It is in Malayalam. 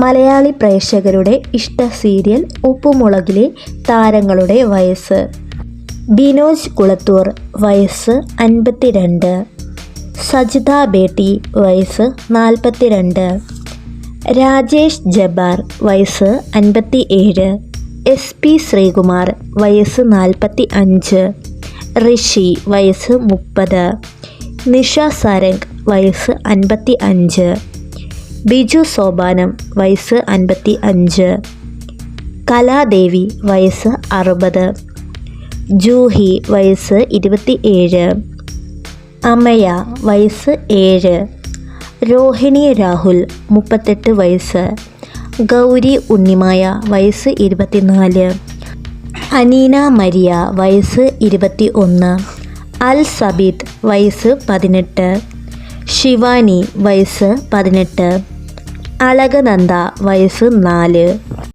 മലയാളി പ്രേക്ഷകരുടെ ഇഷ്ട സീരിയൽ ഉപ്പുമുളകിലെ താരങ്ങളുടെ വയസ്സ്. ബിനോജ് കുളത്തൂർ വയസ്സ് അൻപത്തിരണ്ട്. സജിത ബേട്ടി വയസ്സ് നാൽപ്പത്തിരണ്ട്. രാജേഷ് ജബാർ വയസ്സ് അൻപത്തി ഏഴ് എസ് പി ശ്രീകുമാർ വയസ്സ് നാൽപ്പത്തി അഞ്ച് ഋഷി വയസ്സ് മുപ്പത്. നിഷ സാരംഗ് വയസ്സ് അൻപത്തി അഞ്ച് ബിജു സോപാനം വയസ്സ് അൻപത്തി അഞ്ച് കലാദേവി വയസ്സ് അറുപത്. ജൂഹി വയസ്സ് ഇരുപത്തി ഏഴ് അമയ വയസ്സ് ഏഴ്. രോഹിണി രാഹുൽ മുപ്പത്തെട്ട് വയസ്സ്. ഗൗരി ഉണ്ണിമായ വയസ്സ് ഇരുപത്തിനാല്. അനീന മരിയ വയസ്സ് ഇരുപത്തി ഒന്ന് അൽ സബീദ് വയസ്സ് പതിനെട്ട്. ശിവാനി വയസ്സ് പതിനെട്ട്. അളകനന്ദ വയസ്സ് നാല്.